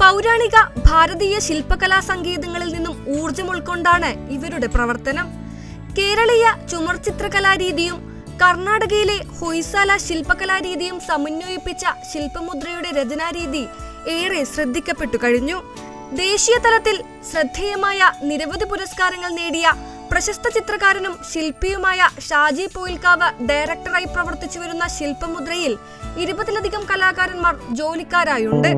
പൗരാണിക ഭാരതീയ ശില്പകലാ സങ്കേതങ്ങളിൽ നിന്നും ഊർജം ഉൾക്കൊണ്ടാണ് ഇവരുടെ പ്രവർത്തനം. കേരളീയ ചുമർചിത്രകലാരീതിയും കർണാടകയിലെ ഹൊയ്സാല ശില്പകലാരീതിയും സമന്വയിപ്പിച്ച ശില്പമുദ്രയുടെ രചനാരീതി ഏറെ ശ്രദ്ധിക്കപ്പെട്ടു കഴിഞ്ഞു. ദേശീയ തലത്തിൽ ശ്രദ്ധേയമായ നിരവധി പുരസ്കാരങ്ങൾ നേടിയ പ്രശസ്ത ചിത്രകാരനും ശില്പിയുമായ ഷാജി പോയിൽക്കാവ് ഡയറക്ടറായി പ്രവർത്തിച്ചു വരുന്ന ശില്പമുദ്രയിൽ ഇരുപതിലധികം കലാകാരന്മാർ ജോലിക്കാരായുണ്ട്.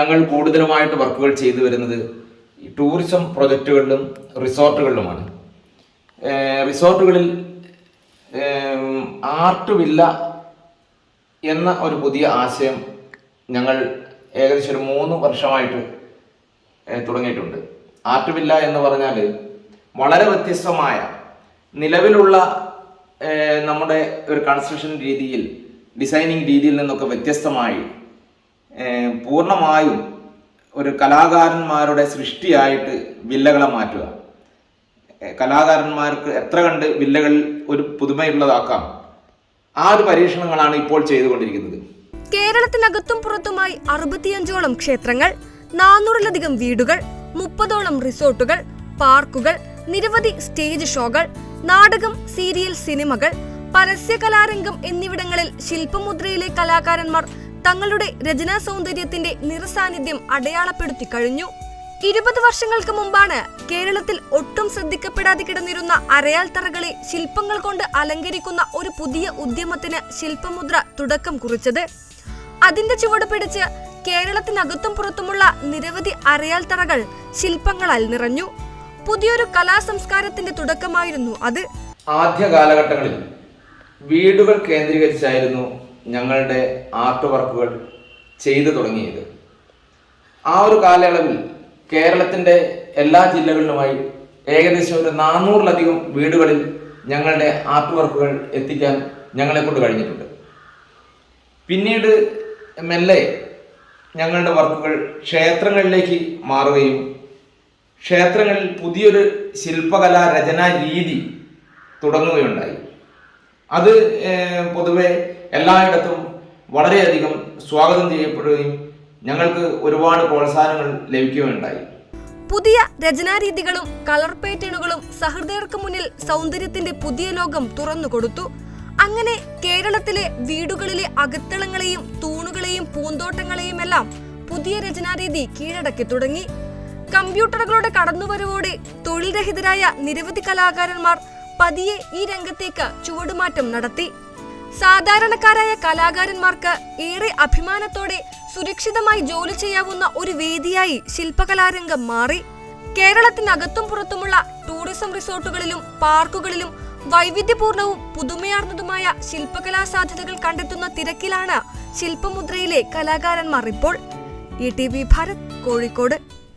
ഞങ്ങൾ കൂടുതലുമായിട്ട് വർക്കുകൾ ചെയ്തു വരുന്നത് ടൂറിസം പ്രൊജക്റ്റുകളിലും റിസോർട്ടുകളിലുമാണ്. റിസോർട്ടുകളിൽ ആർട്ട് വില്ല എന്ന ഒരു പുതിയ ആശയം ഞങ്ങൾ ഏകദേശം ഒരു മൂന്ന് വർഷമായിട്ട് തുടങ്ങിയിട്ടുണ്ട്. ആർട്ട് വില്ല എന്ന് പറഞ്ഞാൽ വളരെ വ്യത്യസ്തമായ നിലവിലുള്ള നമ്മുടെ ഒരു കൺസ്ട്രക്ഷൻ രീതിയിൽ ഡിസൈനിങ് രീതിയിൽ നിന്നൊക്കെ വ്യത്യസ്തമായി പൂർണമായും ഒരു കലാകാരന്മാരുടെ സൃഷ്ടിയായിട്ട് വില്ലകളെ മാറ്റുക. കലാകാരന്മാർക്ക് എത്ര കണ്ട് വില്ലകൾ ഒരു പുതുമയുള്ളതാക്കാം. ആ ഒരു പരീക്ഷണങ്ങളാണ് ഇപ്പോൾ ചെയ്തുകൊണ്ടിരിക്കുന്നത്. കേരളത്തിനകത്തും പുറത്തുമായി അറുപത്തിയഞ്ചോളം ക്ഷേത്രങ്ങൾ നാനൂറിലധികം വീടുകൾ മുപ്പതോളം റിസോർട്ടുകൾ പാർക്കുകൾ നിരവധി സ്റ്റേജ് ഷോകൾ നാടകം സീരിയൽ സിനിമകൾ പരസ്യ കലാരംഗം എന്നിവിടങ്ങളിൽ ശില്പമുദ്രയിലെ കലാകാരന്മാർ തങ്ങളുടെ രചനാ സൗന്ദര്യത്തിന്റെ നിറസാന്നിധ്യം അടയാളപ്പെടുത്തി കഴിഞ്ഞു. ഇരുപത് വർഷങ്ങൾക്ക് മുമ്പാണ് കേരളത്തിൽ ഒട്ടും ശ്രദ്ധിക്കപ്പെടാതെ കിടന്നിരുന്ന അരയാൽ തറകളെ ശില്പങ്ങൾ കൊണ്ട് അലങ്കരിക്കുന്ന ഒരു പുതിയ ഉദ്യമത്തിന് ശില്പമുദ്ര തുടക്കം കുറിച്ചത്. അതിന്റെ ചുവട് പിടിച്ച് കേരളത്തിനകത്തും പുറത്തുമുള്ള നിരവധി അരയാൽ തറകൾ ശില്പങ്ങളാൽ നിറഞ്ഞു. പുതിയൊരു കലാസംസ്കാരത്തിന്റെ തുടക്കമായിരുന്നു അത്. ആദ്യ കാലഘട്ടങ്ങളിൽ വീടുകൾ കേന്ദ്രീകരിച്ചായിരുന്നു ഞങ്ങളുടെ ആർട്ട് വർക്കുകൾ ചെയ്തു തുടങ്ങിയത്. ആ ഒരു കാലയളവിൽ കേരളത്തിന്റെ എല്ലാ ജില്ലകളിലുമായി ഏകദേശം ഒരു നാനൂറിലധികം വീടുകളിൽ ഞങ്ങളുടെ ആർട്ട് വർക്കുകൾ എത്തിക്കാൻ ഞങ്ങളെ കൊണ്ട് കഴിഞ്ഞിട്ടുണ്ട്. പിന്നീട് മെല്ലെ ഞങ്ങളുടെ വർക്കുകൾ ക്ഷേത്രങ്ങളിലേക്ക് മാറുകയും ക്ഷേത്രങ്ങളിൽ പുതിയൊരു ശില്പകലാ രചനാ രീതി തുടങ്ങുകയുണ്ടായി. അത് പൊതുവെ എല്ലായിടത്തും വളരെയധികം സ്വാഗതം ചെയ്യപ്പെടുകയും ഞങ്ങൾക്ക് ഒരുപാട് പ്രോത്സാഹനങ്ങൾ ലഭിക്കുകയുണ്ടായി. പുതിയ രചനാരീതികളും കളർ പാറ്റേണുകളും സഹൃദയർക്ക് മുന്നിൽ സൗന്ദര്യത്തിന്റെ പുതിയ ലോകം തുറന്നു കൊടുത്തു. അങ്ങനെ കേരളത്തിലെ വീടുകളിലെ അകത്തളങ്ങളെയും തൂണുകളെയും പൂന്തോട്ടങ്ങളെയും എല്ലാം പുതിയ രചനാരീതി കീഴടക്കി തുടങ്ങി. കമ്പ്യൂട്ടറുകളുടെ കടന്നുവരവോടെ തൊഴിൽ രഹിതരായ നിരവധി കലാകാരന്മാർ പതിയെ ഈ രംഗത്തേക്ക് ചുവടുമാറ്റം നടത്തി. സാധാരണക്കാരായ കലാകാരന്മാർക്ക് ഏറെ അഭിമാനത്തോടെ സുരക്ഷിതമായി ജോലി ചെയ്യാവുന്ന ഒരു വേദിയായി ശില്പകലാരംഗം മാറി. കേരളത്തിനകത്തും പുറത്തുമുള്ള ടൂറിസം റിസോർട്ടുകളിലും പാർക്കുകളിലും വൈവിധ്യപൂർണവും പുതുമയാർന്നതുമായ ശില്പകലാ സാധ്യതകൾ കണ്ടെത്തുന്ന തിരക്കിലാണ് ശില്പമുദ്രയിലെ കലാകാരന്മാർ ഇപ്പോൾ. E T V Bharat Kozhikode.